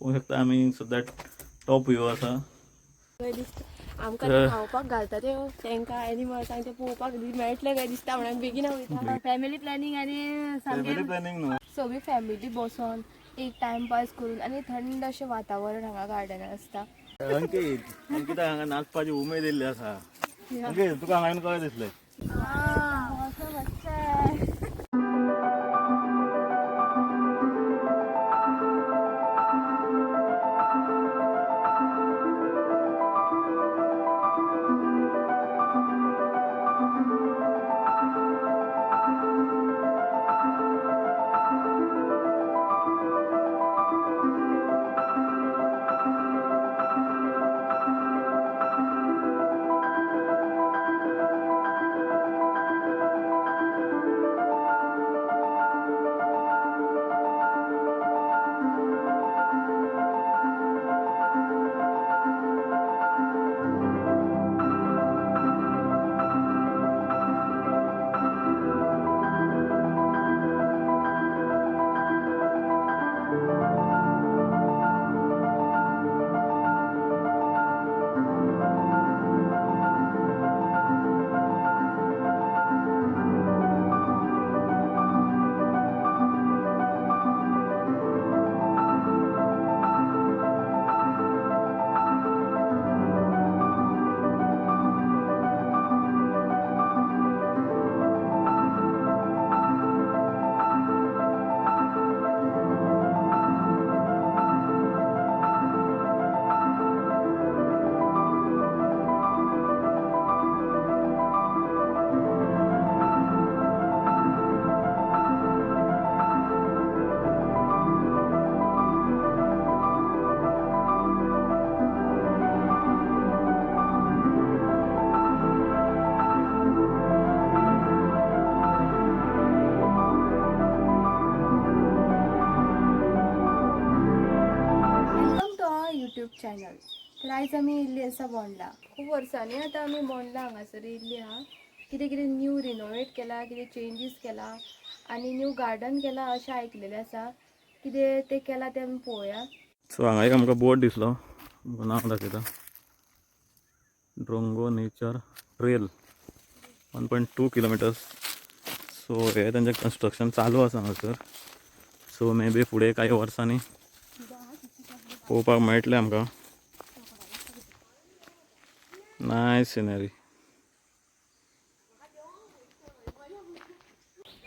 पळोवंक शकता. आमी सद्या टॉप व्यू आसा आमकां खावपाक घालता ते तांकां एनिमल्सांक ते पळोवपाक मेळटले काय दिसता? म्हणून बेगीन वयता फॅमिली प्लॅनिंग आनी सामकें प्लॅनिंग न्हू. सगळी फॅमिली बसोन एक टायम पास करून आनी थंड अशें वातावरण हांगा गार्डनान आसता अंकित अंकिता हांगा नाचपाची उमेद येयल्ली आसा. अंकित तुका हांगा येवन दिसलें. चॅनल तर आयज आमी येयल्ली आसा बोंडला खूब वर्सांनी आतां आमी बोंडला हांगासर येयल्ली आहा कितें कितें न्यू रिनोवेट केला कितें चेंजीस केला आनी न्यू गार्डन केला अशें आयकलेलें आसा कितें तें केला तें आमी पळोवया सो हांगा एक आमकां बोर्ड दिसलो. नांव दाखयता drongo nature trail one point two kilometers so हे तेंचें कन्स्ट्रक्शन चालू आसा हांगासर सो मे बी फुडें कांय वर्सांनी पळोवपाक मेळटलें आमकां. Nice scenery.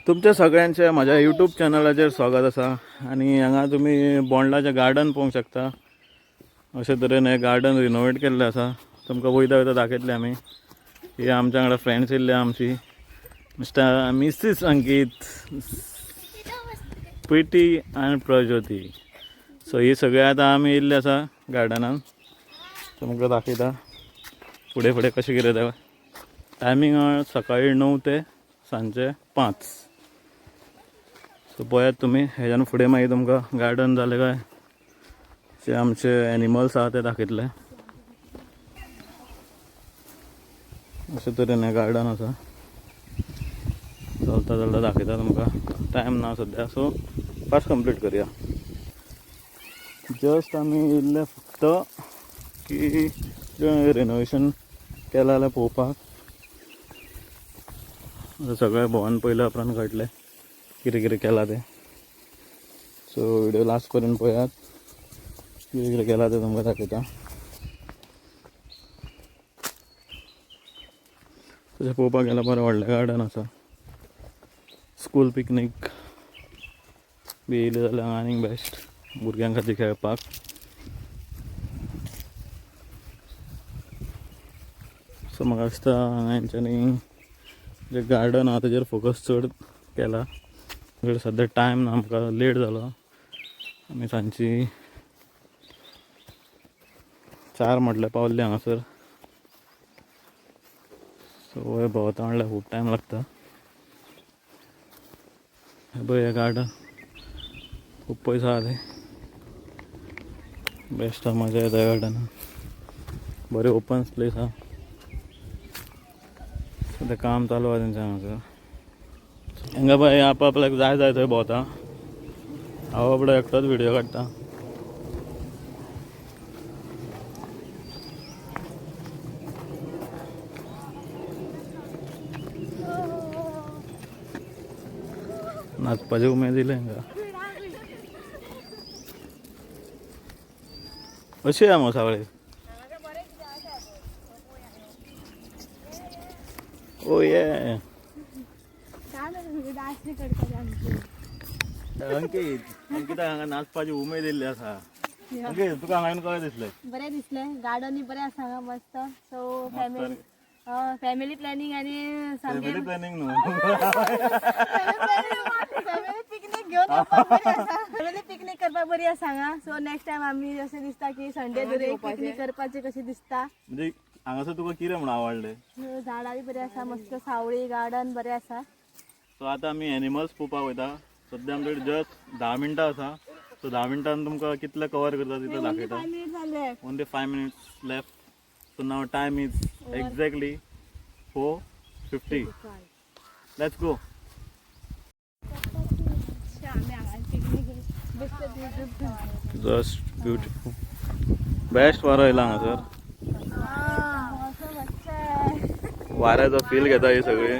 तुमच्या सगळ्यांचे माझ्या यूट्यूब चॅनलाचेर स्वागत आसा आनी हांगा तुमी बोंडलाचें गार्डन पळोवंक शकता. अशे तरेन हें गार्डन रिनोवेट केल्लें आसा तुमकां वयता वयता दाखयतले आमी हे आमच्या वांगडा फ्रेंड्स येयल्ले आमची. मिस्टर मिसीस अंकीत पिटी आनी प्रज्योती. सो ही सगळे आतां आमी येयल्ले आसा गार्डनान तुमकां दाखयता. फुडें फुडें कशें कितें तें टायमींग सकाळीं णव ते सांजचे पांच. सो पळयात तुमी हेज्यान फुडें मागीर तुमकां गार्डन जालें काय? जे आमचे एनिमल्स आहा ते दाखयतले अशे तरेन हें गार्डन आसा चलता चलता दाखयता तुमकां. टायम ना सद्या सो फास्ट कंप्लीट करया. जस्ट आमी येयल्ले फक्त की रिनोवेशन केला जाल्यार पळोवपाक आता सगळें भोंवन पयल्या उपरांत कळटलें कितें कितें केलां तें. सो व्हिडिओ लास्ट पर्यंत पळयात कितें कितें केलां तें तुमकां दाखयता तशें पळोवपाक गेल्यार बरें व्हडलें गार्डन आसा स्कूल पिकनीक बी येयली जाल्यार आनीक बेस्ट भुरग्यां खातीर खेळपाक सो म्हाका दिसता हांगा जे गार्डन आहा तेजेर फोकस चड केला सद्या टायम ना आमकां लेट जालो आमी सांची चार म्हटल्यार पावल्ले हांगासर सो हे भोंवता म्हणल्यार खूब टायम लागता. हे पळय हें गार्डन खूब पयस आहा ते बेस्ट आहा मजा येता गार्डनान बरें ओपन प्लेस आहा. सध्या काम चालू आहे त्यांच्या हांगा पळय आप आपल्याक जाय जाय थंय भोंवता हांव आपलो एकटोच व्हिडिओ काडटा नाचपाची उमेद दिली हांगा अशी मग सगळे ओ ये अंकित अंकिता हांगा नाचपाची उमेद दिल्ली आसा अंकित तुका हांगा येवन कळ्ळें दिसलें बरें दिसलें गार्डनी बरें आसा हांगा मस्त. सो फॅमिली फॅमिली प्लॅनिंग आणि फॅमिली प्लॅनिंग न्हू फॅमिली पिकनीक आसा फॅमिली पिकनीक करपाक बरी आसा हांगा सो नेक्स्ट टाइम आमी अशें दिसता की संडे दुरे पिकनीक करपाचें कशें दिसता. म्हणजे हांगासर तुका कितें म्हणून आवडलें? So, झाडां बी बरी आसा मस्त सावळी गार्डन बरें आसा सो आतां आमी एनिमल्स पळोवपाक वयता सद्या आमचे कडेन जस्ट धा मिनटां आसा सो धा मिनटान तुमकां कितले कवर करता तितलें दाखयता only five minutes left so now time is exactly four fifty let's go just beautiful best वारो येयला हांगासर वाऱ्याचो फील घेता ही सगळी.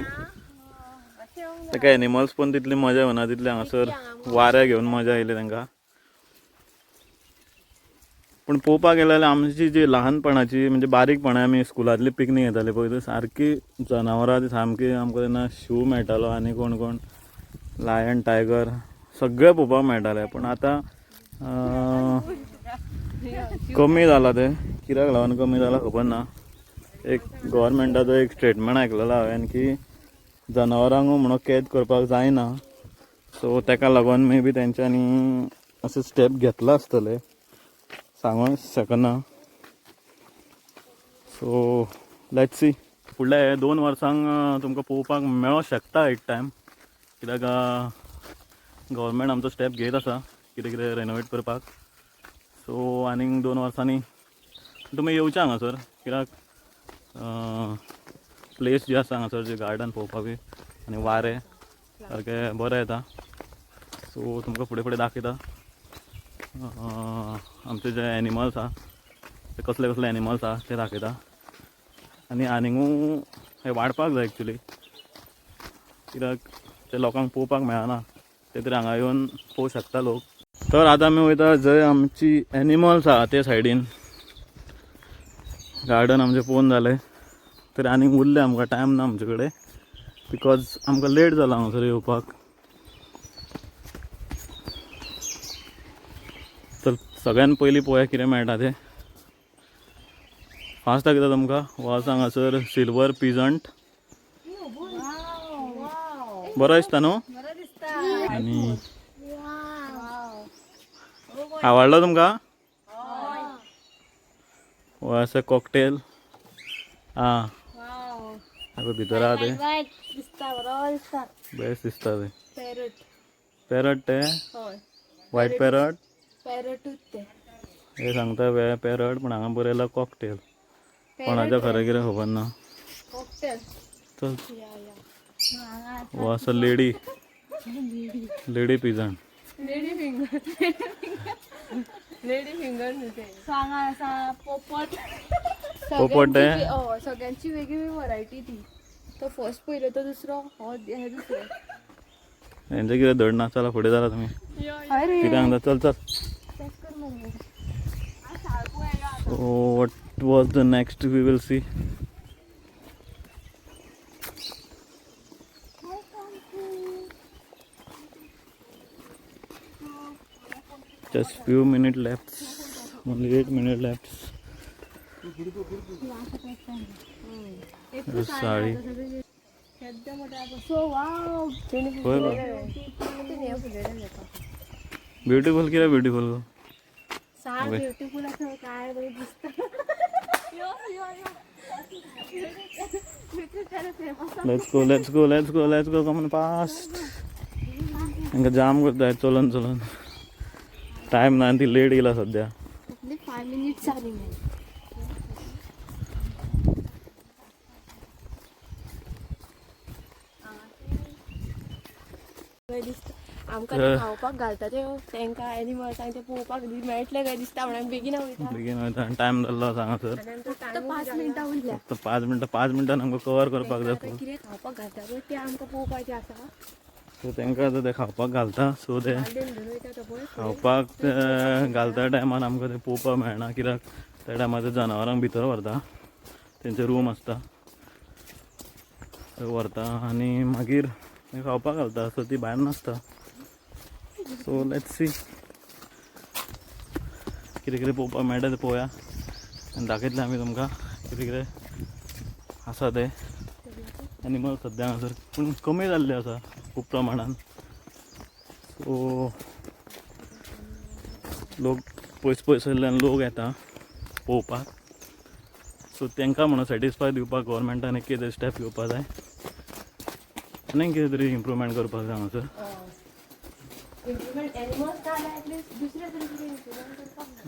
ताका एनिमल्स पण तितली मजा येना तितली हांगासर वाऱ्या घेवन मजा येयली तांकां पूण पळोवपाक गेले जाल्यार आमची जी ल्हानपणाची म्हणजे बारीकपणा आमी स्कुलांतली पिकनीक येताली पळय ती सारकी जनावरां ती सामकी आमकां तेन्ना शू मेळटालो आनी कोण कोण लायन टायगर सगळें पळोवपाक मेळटालें पूण आतां कमी जाला ते. कित्याक लागून कमी जाला खबर ना. एक गोवोरमेंटाचो एक स्टेटमेंट आयकलेलो हांवें की जनावरांक म्हणून कैद करपाक जायना. सो ताका लागून मे बी तेंच्यांनी असे स्टेप घेतला आसतले. सांगूंक शकना. सो लेट्स सी फुडल्या दोन वर्सांक तुमकां पळोवपाक मेळोंक शकता एक टायम कित्याक गव्हर्मेंट आमचो स्टेप घेत आसा. कितें कितें रेनोवेट करपाक. सो आनीक दोन वर्सांनी. तुमी येवचे हांगासर. कित्याक प्लेस जी आसा हांगासर जे गार्डन पळोवपाक बी आनी वारें. सारकें बरें येता. सो तुमकां फुडें फुडें दाखयता. आमचे जे एनिमल्स आहा ते कसले कसले एनिमल्स आहा ते दाखयता. आनी आनिकू हे वाडपाक जाय एक्चुली कित्याक ते लोकांक पळोवपाक मेळना. ते तरी हांगा येवन पळोवंक शकता लोक. तर आतां आमी वयता जंय आमची एनिमल्स आहा ते सायडीन. गार्डन आमचें पळोवन जालें तरी आनीक उरलें आमकां टायम ना आमचे कडेन बिकॉज आमकां लेट जाला हांगासर येवपाक. तर सगळ्यान पयलीं पळोवया कितें मेळटा तें? फास्ट दाखयता तुमकां? आसा हांगासर सिल्वर पिजंट बरो दिसता न्हू आनी आवडलो तुमकां? हो. आसा कॉकटेल आं आता भितर आहा ते बेस्ट दिसता ते. पॅरट पॅरट ते? हय. व्हायट पॅरट पॅरटूच ते. हे सांगता वे पॅरट पूण हांगा बरयला कॉकटेल कोणाचें खरें कितें खबर ना. कॉकटेल चल. हो आसा lady lady pigeon. Lady finger lady finger सांगा असा पोपट. पोपट? सगळ्यांची- हय, सगळ्यांची वेगळी वेगळी व्हरायटी ती. तो फर्स्ट पयलो तो दुसरो हो हे दुसरो. हेंचें कितें धड ना चला फुडें जाला तुमी हय रे कितें सांगता चल चल. चेक कर मग so what was the next we will see just few minutes left. Only 8 minutes left. Sari so wow होय गो ब्युटिफुल किती ब्युटिफुल गो साड ब्युटिफुल असं काय बरं दिसतं let's go let's go let's go let's go come on fast तांकां जाम करता चलून चलून टायम ना ती लेट फाय जाली मॅम आमकां ते खावपाक घालता ते तांकां एनिमल्सांक ते पळोवपाक बी मेळटले काय दिसता म्हणून बेगीन वयता बेगीन वयता टायम जाल्लो आसा हांगासर पांच मिनटां उरल्या. फक्त पांच मिनटां पांच मिनटान आमकां कवर करपाक जाय कितें खावपाक घालता. पळय तें आमकां पळोवपाचें आसा. सो तांकां आतां ते खावपाक घालता. सो ते खावपाक ते घालता टायमार आमकां ते पळोवपाक मेळना कित्याक? त्या टायमार ते जनावरांक भितर व्हरता. तेंचे रूम आसता. थंय व्हरता आनी मागीर खावपाक घालता. सो ती भायर नासता. सो लेट्स सी कितें कितें पळोवपाक मेळटा तें पळोवया आनी दाखयतलें आमी तुमकां कितें कितें आसा तें. एनिमल सद्या हांगासर पूण कमी जाल्ले आसा. खूब प्रमाणान सो लोक पयस पयसल्ल्यान लोक येता पळोवपाक सो तांकां म्हणून सॅटिस्फाय दिवपाक गव्हर्मेंटान एक कितें स्टेप घेवपाक जाय. आनी कितें तरी इम्प्रुवमेंट करपाक जाय हांगासर.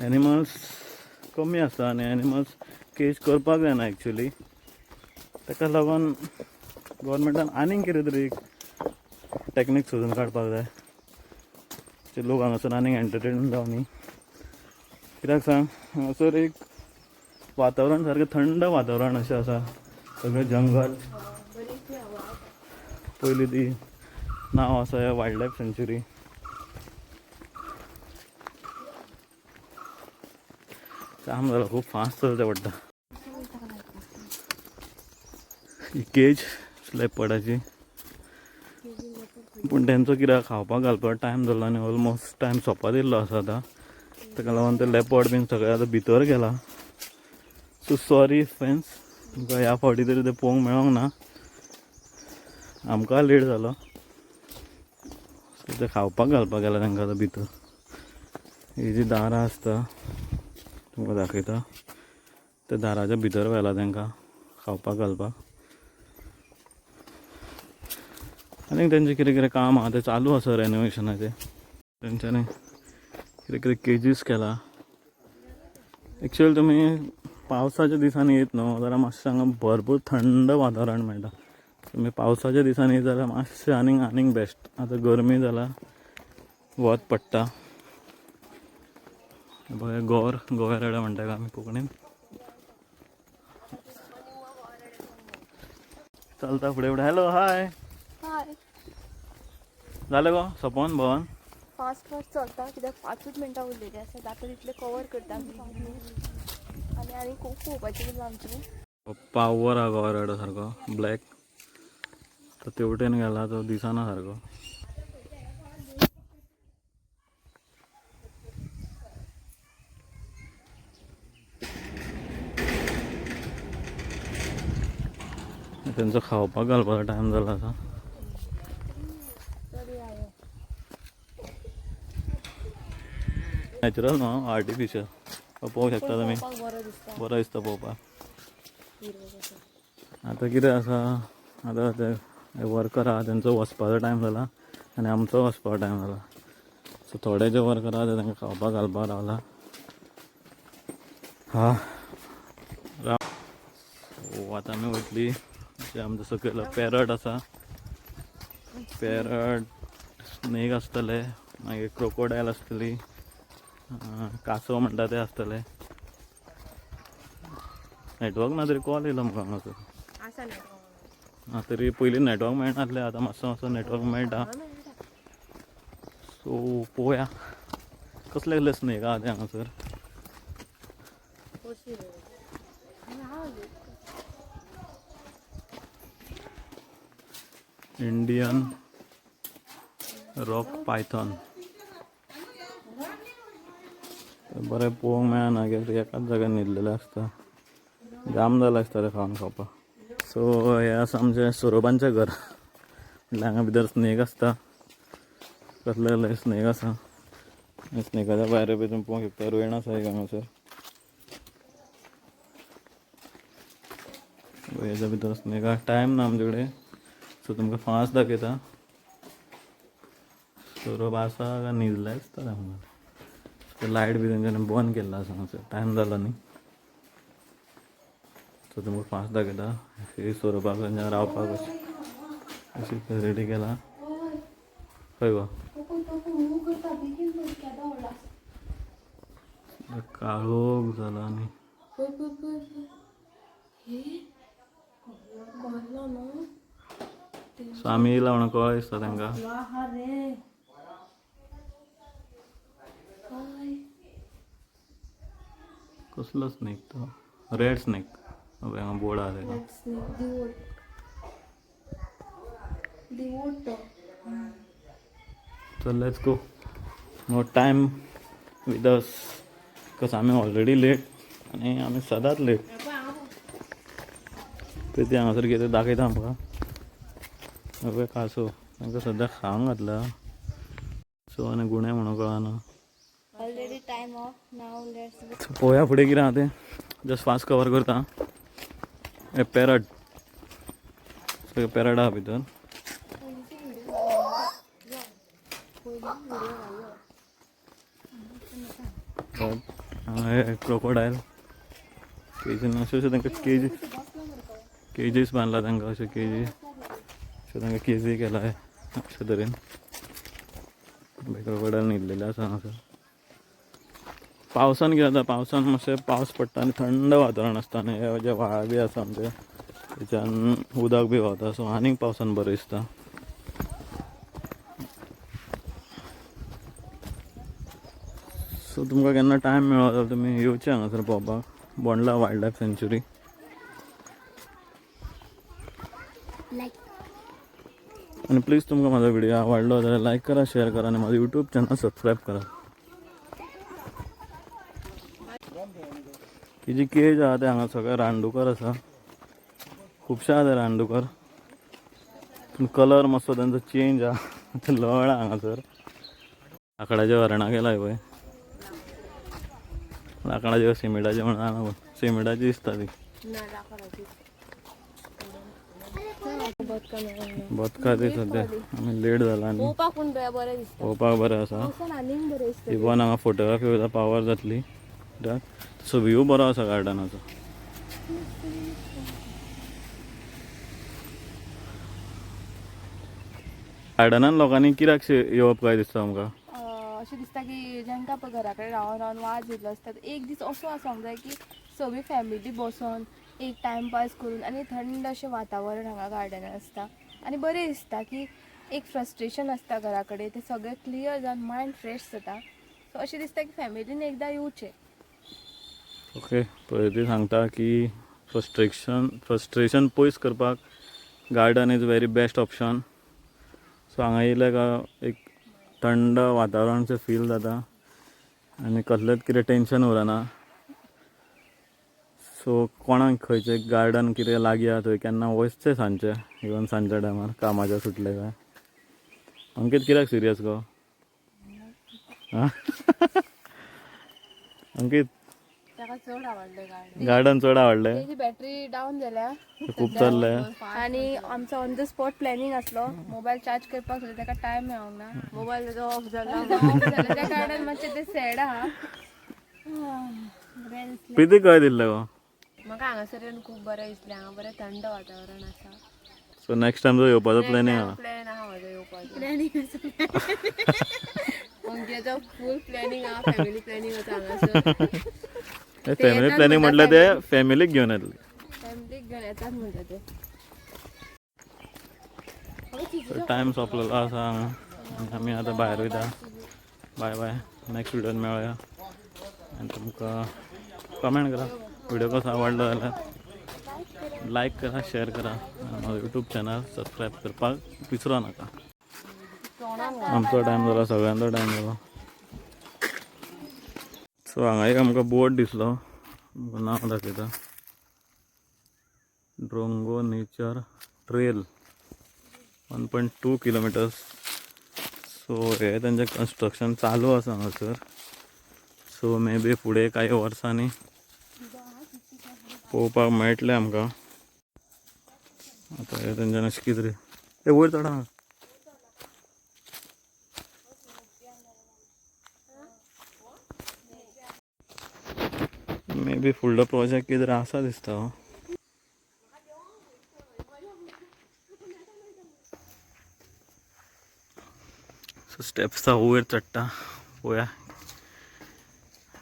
एनिमल्स कमी आसता आनी एनिमल्स केज करपाक जायना एक्चुली ताका लागून गव्हर्मेंटान आनीक कितें तरी टॅक्नीक सोदून काडपाक जाय जे लोक हांगासर आनीक एंटरटेन जावनी कित्याक सांग हांगासर एक वातावरण सारकें थंड वातावरण अशें आसा सगळें जंगल. पयलीं ती नांव आसा ह्या वायल्ड लायफ सेंच्युरी काम जालां खूब फास्ट चलचें पडटा ही केज पडाची पूण तेंचो कित्याक खावपाक घालपाक टायम जालो आनी ऑलमोस्ट टायम सोंपत येयल्लो आसा आतां. ताका लागून ते लेपर्ड बीन सगळे आतां भितर गेला. सो सॉरी फ्रेंड्स तुमकां ह्या फावटी तरी ते पळोवंक मेळोंक ना. आमकां लेट जालो. सो ते खावपाक घालपाक गेला तांकां आतां भितर. ही जी दारां आसता तुमकां दाखयता. त्या दाराच्या भितर व्हेला तांकां खावपाक घालपाक. आनीक तेंचें कितें कितें काम आता तें चालू आसा रेनोवेशनाचें त्यांच्याने कितें कितें केजीस केला. एक्चुअली तुमी पावसाच्या दिसांनी येत न्हू जाल्यार मातशें हांगा भरपूर थंड वातावरण मेळटा तुमी पावसाच्या दिसांनी येत जाल्यार मातशें आनीक आनीक बेस्ट आतां गरमी जाला वत पडटा पळय गोर रेडा म्हणटा आमी कोंकणीन चलता फुडें फुडें हॅलो हाय जालें गो सोंपोन भवन फास्ट फास्ट चलता कित्याक पांचूच मिनटां उरलेली आसा जाता तितले कवर करता आनी आनी खूब पळोवपाचें उरलां आमचें. पावर हा गोवारेडो सारको ब्लॅक तो तेवटेन गेला तो दिसना सारको तेंचो खावपाक घालपाचो टायम जालो आसा तरी हांवें नॅचरल न्हू आर्टिफिशियल पळोवंक शकता तुमी बरो दिसता कसो आतां कितें आसा आतां ते वर्कर आहा तेंचो वचपाचो टायम जाला आनी आमचो वचपाचो टायम जाला सो थोडे जे वर्कर आहा ते तांकां खावपाक घालपाक रावला हा राव आतां आमी वयतली जे आमचो सकयल पॅरट आसा पॅरट स्नेक आसतले मागीर क्रोकोडायल आसतली कासव म्हणटा ते आसतले नेटवर्क ना तरी कॉल येयलो म्हाका हांगासर हा तरी पयलीं नेटवर्क मेळनासलें आतां मातसो मातसो नेटवर्क मेळटा सो पळोवया कसले कसले स्नेक आहा ते हांगासर इंडियन रॉक पायथॉन बरें पळोवंक मेळना कित्याक ते एकाच जाग्यार न्हिदलेले आसता. जाम जालें आसता ते खावन खावपाक. सो हे आसा आमचें सोरोबांचें घर. म्हणल्यार हांगा भितर स्नेक आसता. कसले कसले स्नेक आसा. स्नेकाच्या भायर बी तुमी पळोवंक शकता रोयण आसा एक हांगासर. हेच्या भितर स्नेक. आहा टायम ना आमचे कडेन. सो तुमकां फास्ट दाखयता. सोरोप आसा काय न्हिदले आसता हांगा ते लायट बी तेंच्यांनी बंद केल्लो आसा हांगासर टायम जालो न्ही. सो तुमकां फास्ट दाखयता ही सोरोपाक तेंच्या रावपाक अशी अशी फेसिलिटी केला. खंय गो काळोख जाला हे न्हू सो आमी येयला म्हणून कळ्ळ दिसता तांकां वा हा रे काय कसलो स्नेक तो रेड स्नेक. हांगा बोर्ड आहा तेका So let's go. No time with us. Because आम्ही ऑलरेडी लेट आणि आम्ही सदांच लेट ते ती हांगासर कितें दाखयता आमकां कासो तांकां सद्या खावंक घातला. सो आनी गुणे म्हणून कळना टाइम ऑफ लेट्स पळोवया फुडें कितें आहा तें जस्ट फास्ट कवर करता। हे पॅरट सगळे पॅरट आहा भितर हांगा हे क्रोकोडायल केजीन अशें अशें तांकां केजी। केजीस बांदला तांकां अशें केजी। अशें तांकां केजी केला अशे तरेन क्रोकोडायल न्हिदलेले आसा हांगासर पावसान कितें जाता पावसान मातशें पावस पडटा आनी थंड वातावरण आसता आनी हे जे व्हाळ बी आसा आमचे थंयच्यान उदक बी व्हांवता सो आनीक पावसान बरें दिसता. सो तुमकां केन्ना टायम मेळ्ळो जाल्यार तुमी येवचें हांगासर पळोवपाक बोंडला वायल्ड लायफ सँच्युरी आणि प्लीज तुमकां म्हाजो व्हिडिओ आवडलो जाल्यार लायक करा शेअर करा आणि म्हाजो यूट्यूब चॅनल सबस्क्राईब करा. ही जी केज आहा ते हांगा सगळे रानडुकर आसा खुबशे आहा ते रानडुकर. पूण कलर मातसो तांचो चेंज आहा ते लळ हांगासर लाकडाच्या हरणां केलाय पळय लाकडाचे सिमेंटाचे म्हणा सिमेंटाची दिसता ती बदका ती सद्या आमी लेट जाला आनी पळोवपाक पूण बरें आसा इवन हांगा फोटोग्राफी वयता पावर जातली कित्याक सो बरो आसा गार्डनाचो गार्डनान लोकांनी कित्याक येवप काय दिसता आमकां? अशें दिसता की जेंकां पळय घरा कडेन रावन रावन वाज येतलो आसता एक दीस असो आसोंक जाय की सगळी फॅमिली बसोन एक टायम पास करून आनी थंड अशें वातावरण हांगा गार्डनान आसता आनी बरें दिसता की एक फ्रस्ट्रेशन आसता घरा कडेन तें सगळें क्लियर जावन मायंड फ्रेश जाता. सो अशें दिसता की फॅमिलीन एकदां येवचें ओके पळय ती सांगता की फ्रस्ट्रेशन फ्रस्ट्रेशन पयस करपाक garden is very best option so हांगा येयले का एक थंड वातावरणाचें फील जाता आनी कसलेंच कितें टेंशन उरना. सो कोणाक खंयचें गार्डन कितें लागया थंय केन्ना वचचें सांजचें इवन सांजच्या टायमार कामाच्या सुटले काय. अंकीत कित्याक सिरियस गो? आं? अंकीत ताका चड आवडलें गार्डन गार्डन चड आवडलें तेजी बॅटरी डावन जाल्या खूप चाललंय. आणि आमचो ऑन द स्पॉट प्लॅनिंग आसलो मोबायल चार्ज करपाक सुद्दां ताका टायम मेळोंक ना. मोबायल ताजो ऑफ जाला त्या कारणान मातशें तें सॅड आहा बरें दिसलें प्रिती खंय दिल्ले गो? म्हाका हांगासर येवन खूब बरें दिसलें. हांगा बरें थंड वातावरण आसा सो नेक्स्ट टाइम जो येवपाचो प्लॅनिंग आहा प्लॅन आहा म्हजो येवपाचो प्लॅनिंग अंक्याचो फूल प्लॅनिंग आहा फॅमिली प्लॅनिंग आसा हांगासर फॅमिली प्लॅनिंग म्हटल्यार ते फॅमिलीक घेवन येतले फॅमिलीक येतात म्हणटा ते. टायम सोंपलेलो आसा आमी आतां भायर वयता बाय बाय नेक्स्ट व्हिडिओन मेळुया. आनी तुमकां कमेंट करा. व्हिडिओ कसो आवडलो जाल्यार लायक करा शेअर करा. म्हाजो यूट्यूब चॅनल सबस्क्रायब करपाक विसरो नाका. आमचो टायम जालो सगळ्यांचो टायम जालो सो हांगा एक आमकां बोर्ड दिसलो नांव दाखयता drongo nature trail one point two kilometers so हे तेंचें कन्स्ट्रक्शन चालू आसा हांगासर सो मे बी फुडें कांय वर्सांनी पळोवपाक मेळटलें आमकां. आतां हे तेंच्यान अशें कितें रे. हे वयर चड मे बी फुडलो प्रोजेक्ट कितें आसा दिसता सो स्टेप्स वयर चडटा. पळोवया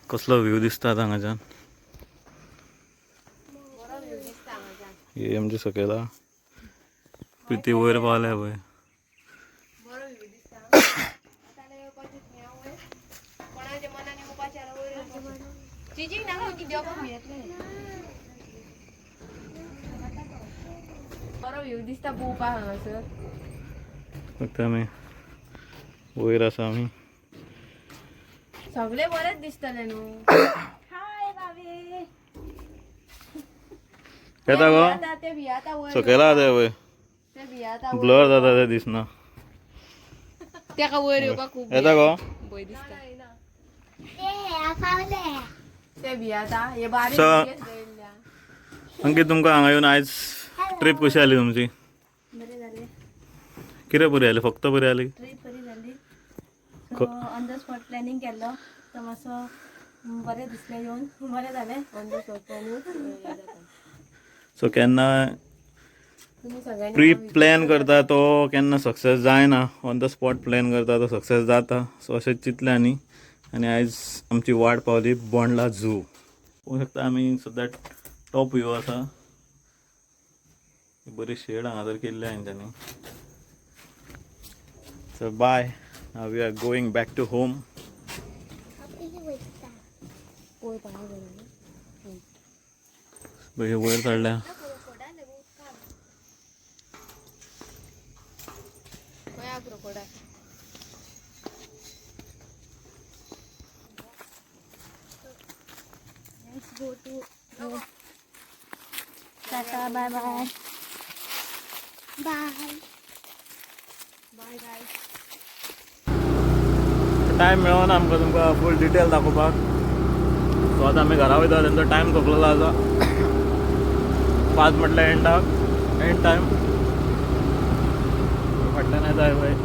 कसलो व्यू दिसता हांगाच्यान ही आमची सकयला प्रिती वयर पावल्या पळय. बरो व्ह्यू दिसता आता येवपाचें थंय वयर कोणाच्या मनान येवपाचें जाल्यार वयर येवपाचें चिजीक नाका की देवपाक मेळटलें बरो व्ह्यू दिसता पळोवपाक हांगासर फक्त आमी वयर आसा आमी सगळे बरेच दिसतले न्हू हाय बाबे येता गो ते भियाता वयर सकयला आसा वय ते भियाता ब्लर जाता ते दिसना तेका वयर येवपाक खूब येता गो भंय दिसता ते हे बारीक. अंकित तुमकां हांगा येवन आयज ट्रीप कशी आली तुमची? बरें जालें कितें बरी आली? फक्त बरी आली? ट्रीप बरी जाली so on the spot planning केल्लो तो मातसो बरें दिसलें येवन बरें जालें on the spot planning so केन्ना सगळ्यांनी प्री प्लॅन करता तो केन्ना सक्सेस जायना? ऑन द स्पॉट प्लॅन करता तो सक्सेस जाता. सो अशें चिंतलें आनी आनी आयज आमची वाट पावली बोंडला झू. पळोवंक शकता आमी सद्या टॉप व्ह्यू आसा बरी शेड हांगासर केल्ली हांच्यानी so bye now we are going back to home हे वयर चडल्या crocodile Tata, bye bye. Bye. Bye guys time मेळना आमकां तुमकां फूल डिटेल दाखोवपाक. सो आतां आमी घरा वयता तेंचो टायम सोंपलेलो आसा. पांच म्हटल्यार एंडाक एंड टायम फाटल्यान येता पळय